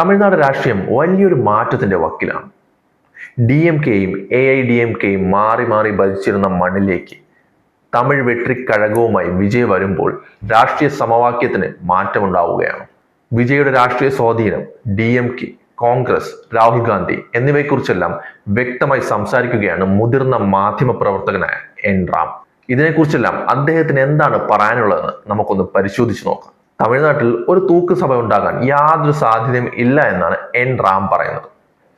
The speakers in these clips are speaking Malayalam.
തമിഴ്നാട് രാഷ്ട്രീയം വലിയൊരു മാറ്റത്തിന്റെ വക്കിലാണ്. ഡി എം കെയും എ ഐ ഡി എം കെയും മാറി മാറി ഭരിച്ചിരുന്ന മണ്ണിലേക്ക് തമിഴ് വെട്രിക്കഴകവുമായി വിജയ് വരുമ്പോൾ രാഷ്ട്രീയ സമവാക്യത്തിന് മാറ്റമുണ്ടാവുകയാണ്. വിജയുടെ രാഷ്ട്രീയ സ്വാധീനം D M K Congress Rahul Gandhi എന്നിവയെക്കുറിച്ചെല്ലാം വ്യക്തമായി സംസാരിക്കുകയാണ് മുതിർന്ന മാധ്യമ പ്രവർത്തകനായ എൻ റാം. ഇതിനെക്കുറിച്ചെല്ലാം അദ്ദേഹത്തിന് എന്താണ് പറയാനുള്ളതെന്ന് നമുക്കൊന്ന് പരിശോധിച്ച് നോക്കാം. തമിഴ്നാട്ടിൽ ഒരു തൂക്ക് സഭ ഉണ്ടാകാൻ യാതൊരു സാധ്യതയും ഇല്ല എന്നാണ് എൻ റാം പറയുന്നത്.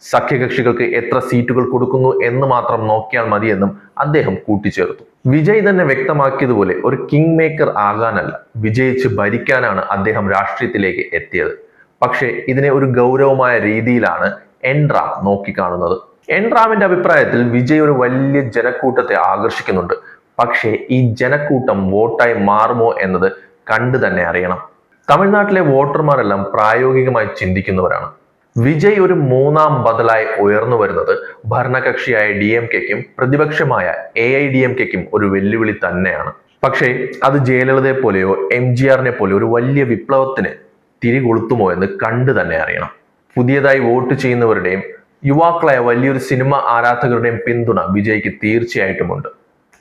സഖ്യകക്ഷികൾക്ക് എത്ര സീറ്റുകൾ കൊടുക്കുന്നു എന്ന് മാത്രം നോക്കിയാൽ മതിയെന്നും അദ്ദേഹം കൂട്ടിച്ചേർത്തു. വിജയ് തന്നെ വ്യക്തമാക്കിയതുപോലെ ഒരു കിങ് മേക്കർ ആകാനല്ല വിജയിച്ച് ഭരിക്കാനാണ് അദ്ദേഹം രാഷ്ട്രീയത്തിലേക്ക് എത്തിയത്. പക്ഷേ ഇതിനെ ഒരു ഗൗരവമായ രീതിയിലാണ് എൻറാം നോക്കിക്കാണുന്നത്. എൻറാമിന്റെ അഭിപ്രായത്തിൽ വിജയ് ഒരു വലിയ ജനക്കൂട്ടത്തെ ആകർഷിക്കുന്നുണ്ട്. പക്ഷേ ഈ ജനക്കൂട്ടം വോട്ടായി മാറുമോ എന്നത് കണ്ടു തന്നെ അറിയണം. തമിഴ്നാട്ടിലെ വോട്ടർമാരെല്ലാം പ്രായോഗികമായി ചിന്തിക്കുന്നവരാണ്. വിജയ് ഒരു മൂന്നാം ബദലായി ഉയർന്നു വരുന്നത് ഭരണകക്ഷിയായ ഡി എം കെക്കും പ്രതിപക്ഷമായ എ ഐ ഡി എം കെക്കും ഒരു വെല്ലുവിളി തന്നെയാണ്. പക്ഷേ അത് ജയലളിതയെ പോലെയോ എം ജി ആറിനെ പോലെയോ ഒരു വലിയ വിപ്ലവത്തിന് തിരികൊളുത്തുമോ എന്ന് കണ്ടു തന്നെ അറിയണം. പുതിയതായി വോട്ട് ചെയ്യുന്നവരുടെയും യുവാക്കളായ വലിയൊരു സിനിമ ആരാധകരുടെയും പിന്തുണ വിജയ്ക്ക് തീർച്ചയായിട്ടുമുണ്ട്.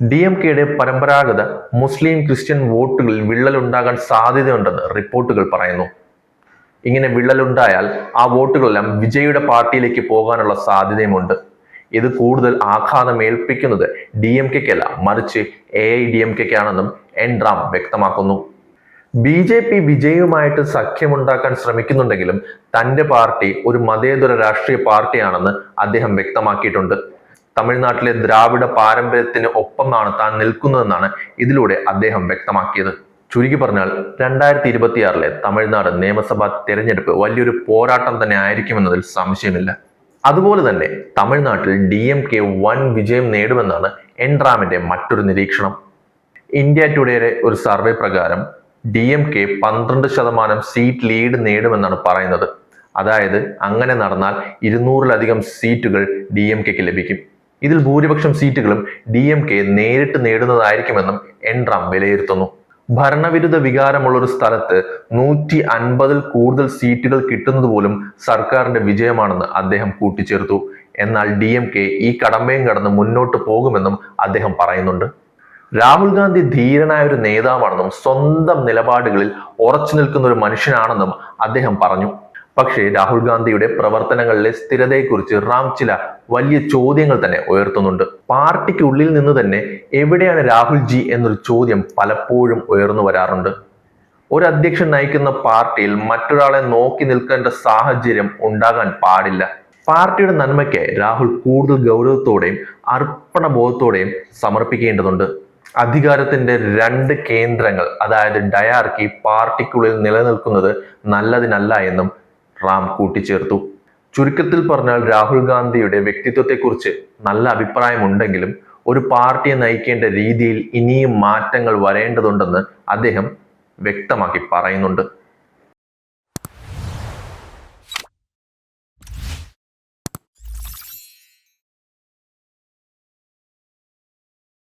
ഡി എം കെയുടെ പരമ്പരാഗത മുസ്ലിം ക്രിസ്ത്യൻ വോട്ടുകളിൽ വിള്ളലുണ്ടാകാൻ സാധ്യതയുണ്ടെന്ന് റിപ്പോർട്ടുകൾ പറയുന്നു. ഇങ്ങനെ വിള്ളലുണ്ടായാൽ ആ വോട്ടുകളെല്ലാം വിജയുടെ പാർട്ടിയിലേക്ക് പോകാനുള്ള സാധ്യതയുമുണ്ട്. ഇത് കൂടുതൽ ആഘാതം ഏൽപ്പിക്കുന്നത് ഡി എം കെക്കല്ല മറിച്ച് എ ഐ ഡി എം കെക്കാണെന്നും എൻ റാം വ്യക്തമാക്കുന്നു. ബി ജെ പി വിജയുമായിട്ട് സഖ്യമുണ്ടാക്കാൻ ശ്രമിക്കുന്നുണ്ടെങ്കിലും തന്റെ പാർട്ടി ഒരു മതേതര രാഷ്ട്രീയ പാർട്ടിയാണെന്ന് അദ്ദേഹം വ്യക്തമാക്കിയിട്ടുണ്ട്. തമിഴ്നാട്ടിലെ ദ്രാവിഡ പാരമ്പര്യത്തിന് ഒപ്പമാണ് താൻ നിൽക്കുന്നതെന്നാണ് ഇതിലൂടെ അദ്ദേഹം വ്യക്തമാക്കിയത്. ചുരുക്കി പറഞ്ഞാൽ രണ്ടായിരത്തി ഇരുപത്തിയാറിലെ തമിഴ്നാട് നിയമസഭാ തെരഞ്ഞെടുപ്പ് വലിയൊരു പോരാട്ടം തന്നെ ആയിരിക്കുമെന്നതിൽ സംശയമില്ല. അതുപോലെ തന്നെ തമിഴ്നാട്ടിൽ ഡി എം കെ വൻ വിജയം നേടുമെന്നാണ് എൻറാമിന്റെ മറ്റൊരു നിരീക്ഷണം. ഇന്ത്യ ടുഡേയുടെ ഒരു സർവേ പ്രകാരം ഡി എം കെ പന്ത്രണ്ട് ശതമാനം സീറ്റ് ലീഡ് നേടുമെന്നാണ് പറയുന്നത്. അതായത് അങ്ങനെ നടന്നാൽ ഇരുന്നൂറിലധികം സീറ്റുകൾ ഡി എം കെക്ക് ലഭിക്കും. ഇതിൽ ഭൂരിപക്ഷം സീറ്റുകളും ഡി എം കെ നേരിട്ട് നേടുന്നതായിരിക്കുമെന്നും എൻട്രാം വിലയിരുത്തുന്നു. ഭരണവിരുദ്ധ വികാരമുള്ള ഒരു സ്ഥലത്ത് നൂറ്റി അൻപതിൽ കൂടുതൽ സീറ്റുകൾ കിട്ടുന്നത് പോലും സർക്കാരിന്റെ വിജയമാണെന്ന് അദ്ദേഹം കൂട്ടിച്ചേർത്തു. എന്നാൽ ഡി എം കെ ഈ കടമ്പയും കടന്ന് മുന്നോട്ട് പോകുമെന്നും അദ്ദേഹം പറയുന്നുണ്ട്. രാഹുൽ ഗാന്ധി ധീരനായ ഒരു നേതാവാണെന്നും സ്വന്തം നിലപാടുകളിൽ ഉറച്ചു നിൽക്കുന്ന ഒരു മനുഷ്യനാണെന്നും അദ്ദേഹം പറഞ്ഞു. പക്ഷേ രാഹുൽ ഗാന്ധിയുടെ പ്രവർത്തനങ്ങളിലെ സ്ഥിരതയെക്കുറിച്ച് റാം ചില വലിയ ചോദ്യങ്ങൾ തന്നെ ഉയർത്തുന്നുണ്ട്. പാർട്ടിക്കുള്ളിൽ നിന്ന് തന്നെ എവിടെയാണ് രാഹുൽ ജി എന്നൊരു ചോദ്യം പലപ്പോഴും ഉയർന്നു വരാറുണ്ട്. ഒരു അധ്യക്ഷൻ നയിക്കുന്ന പാർട്ടിയിൽ മറ്റൊരാളെ നോക്കി നിൽക്കേണ്ട സാഹചര്യം ഉണ്ടാകാൻ പാടില്ല. പാർട്ടിയുടെ നന്മയ്ക്ക് രാഹുൽ കൂടുതൽ ഗൗരവത്തോടെയും അർപ്പണബോധത്തോടെയും സമർപ്പിക്കേണ്ടതുണ്ട്. അധികാരത്തിന്റെ രണ്ട് കേന്ദ്രങ്ങൾ അതായത് ഡയാർക്കി പാർട്ടിക്കുള്ളിൽ നിലനിൽക്കുന്നത് നല്ലതിനല്ല എന്നും റാം കൂട്ടിച്ചേർത്തു. ചുരുക്കത്തിൽ പറഞ്ഞാൽ രാഹുൽ ഗാന്ധിയുടെ വ്യക്തിത്വത്തെക്കുറിച്ച് നല്ല അഭിപ്രായമുണ്ടെങ്കിലും ഒരു പാർട്ടിയെ നയിക്കേണ്ട രീതിയിൽ ഇനിയും മാറ്റങ്ങൾ വരേണ്ടതുണ്ടെന്ന് അദ്ദേഹം വ്യക്തമാക്കി പറയുന്നുണ്ട്.